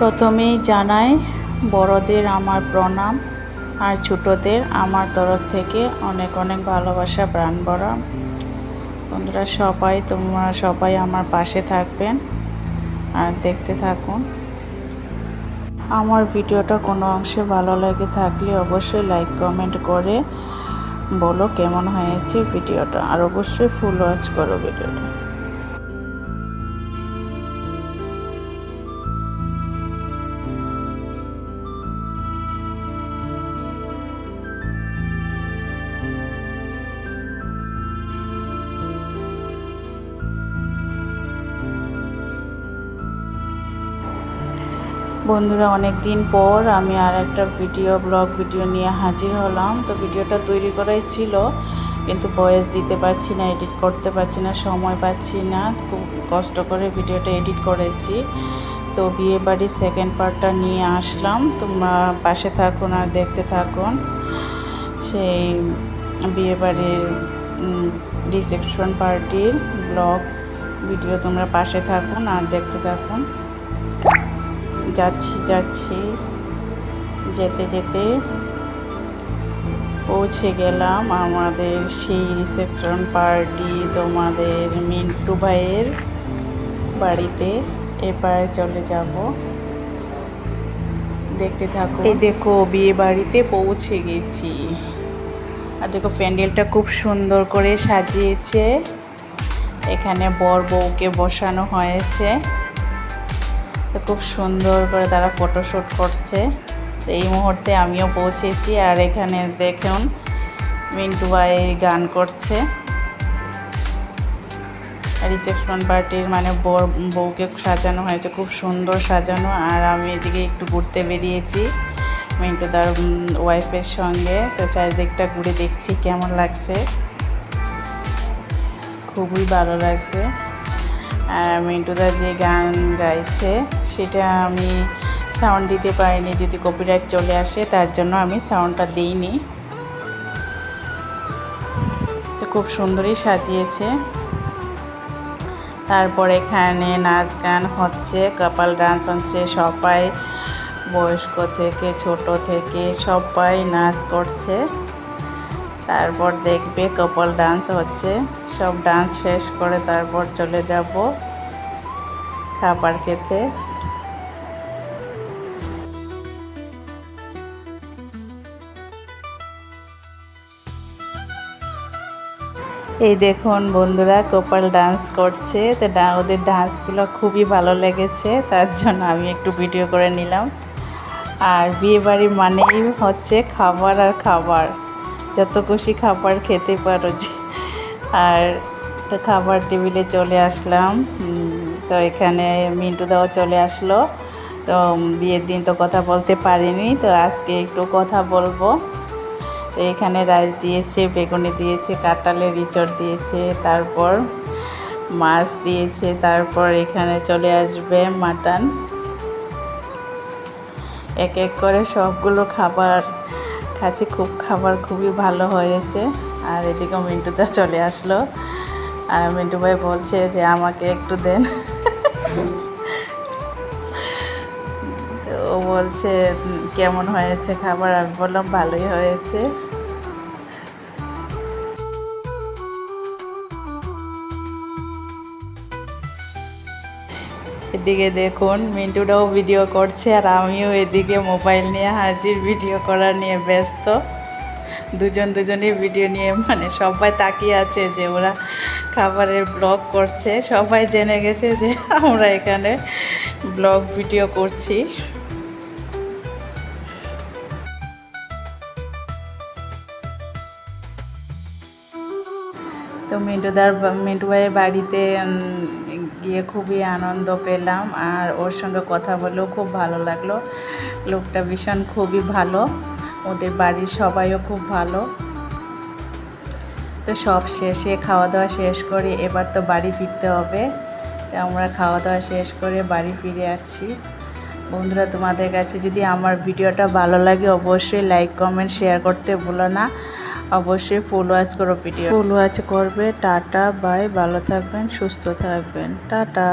প্রথমেই জানাই, বড়দের আমার প্রণাম আর ছোটদের আমার তরফ থেকে অনেক অনেক ভালোবাসা, প্রাণ ভরা। বন্ধুরা, সবাই তোমরা সবাই আমার পাশে থাকবেন আর দেখতে থাকুন। আমার ভিডিওটা কোনো অংশে ভালো লাগে থাকলে অবশ্যই লাইক কমেন্ট করে বলো কেমন হয়েছে ভিডিওটা। আর অবশ্যই ফুল ওয়াচ করো ভিডিওটা। বন্ধুরা অনেক দিন পর আমি আর একটা ভিডিও, ব্লগ ভিডিও নিয়ে হাজির হলাম। তো ভিডিওটা তৈরি করাই ছিল, কিন্তু ভয়েস দিতে পারছি না, এডিট করতে পারছি না, সময় পাচ্ছি না। খুব কষ্ট করে ভিডিওটা এডিট করেছি। তো বিয়ে বাড়ির সেকেন্ড পার্টটা নিয়ে আসলাম। তোমরা পাশে থাকুন আর দেখতে থাকুন। সেই বিয়ে বাড়ির রিসেপশন পার্টির ব্লগ, ভিডিও তোমরা পাশে থাকুন আর দেখতে থাকুন। যাচ্ছি যাচ্ছি। যেতে যেতে পৌঁছে গেলাম আমাদের সেই রিসেপশন পার্টি তোমাদের মিন্টু ভাইয়ের বাড়িতে। এপারে চলে যাব। দেখতে থাকো। এই দেখো, বিয়ে বাড়িতে পৌঁছে গেছি। আর দেখো, প্যান্ডেলটা খুব সুন্দর করে সাজিয়েছে। এখানে বর বউকে বসানো হয়েছে। তো খুব সুন্দর করে তারা ফটোশ্যুট করছে। তো এই মুহূর্তে আমিও পৌঁছেছি আর এখানে দেখুন মিন্টু ভাই গান করছে। রিসেপশন পার্টির মানে বর বউকে সাজানো হয়েছে, খুব সুন্দর সাজানো। আর আমি এদিকে একটু ঘুরতে বেরিয়েছি মিন্টু তার ওয়াইফের সঙ্গে। তো চারিদিকটা ঘুরে দেখছি কেমন লাগছে। খুবই ভালো লাগছে। আর মিন্টুদা যে গান গাইছে সেটা আমি সাউন্ড দিতে পারিনি, যদি কপিরাইট চলে আসে, তার জন্য আমি সাউন্ডটা দিইনি। তো খুব সুন্দরই সাজিয়েছে। তারপর এখানে নাচ গান হচ্ছে কপাল ডান্স হচ্ছে, সবাই বয়স্ক থেকে, ছোট থেকে, সবাই নাচ করছে। তারপর দেখবে কপাল ডান্স হচ্ছে, সব ডান্স শেষ করে তারপর চলে যাব খাবার খেতে। এই দেখুন বন্ধুরা, কপাল ডান্স করছে। তো ওদের ডান্সগুলো খুবই ভালো লেগেছে, তার জন্য আমি একটু ভিডিও করে নিলাম। আর বিয়েবাড়ি মানেই হচ্ছে খাবার আর খাবার। যত খুশি খাবার খেতে পারো যে। আর তো খাবার টেবিলে চলে আসলাম। তো এখানে মিন্টু দাও চলে আসলো। তো বিয়ের দিন তো কথা বলতে পারিনি, তো আজকে একটু কথা বলব। তো এখানে রাইস দিয়েছে, বেগুনি দিয়েছে কাঁটালের ইঁচড় দিয়েছে, তারপর মাছ দিয়েছে, তারপর এখানে চলে আসবে মাটন। এক এক করে সবগুলো খাবার খাচ্ছি, খুব খাবার খুবই ভালো হয়েছে। আর এদিকে মিন্টুদা চলে আসলো। আর মিন্টু ভাই বলছে যে, আমাকে একটু দেন। বলছে কেমন হয়েছে খাবার? আমি বললাম, ভালোই হয়েছে। এদিকে দেখুন, মিন্টুটাও ভিডিও করছে আর আমিও এদিকে মোবাইল নিয়ে হাজির ভিডিও করা নিয়ে ব্যস্ত। দুজন দুজনই ভিডিও নিয়ে মানে সবাই তাকিয়ে আছে যে ওরা খাবারের ব্লগ করছে। সবাই জেনে গেছে যে আমরা এখানে ব্লগ ভিডিও করছি। তো মিন্টুদার মিন্টু ভাইয়ের বাড়িতে গিয়ে খুবই আনন্দ পেলাম। আর ওর সঙ্গে কথা বলেও খুব ভালো লাগল। লোকটা ভীষণ খুবই ভালো। ওদের বাড়ির সবাইও খুব ভালো। তো সব শেষে খাওয়া দাওয়া শেষ করে এবার তো বাড়ি ফিরতে হবে। তো আমরা খাওয়া দাওয়া শেষ করে বাড়ি ফিরে আসছি বন্ধুরা, তোমাদের কাছে যদি আমার ভিডিওটা ভালো লাগে, অবশ্যই লাইক কমেন্ট শেয়ার করতে ভুলো না। অবশ্যই ফুল ওয়াচ করো ভিডিও। ফুল করবে। টাটা বাই ভালো থাকবেন সুস্থ থাকবেন। টাটা।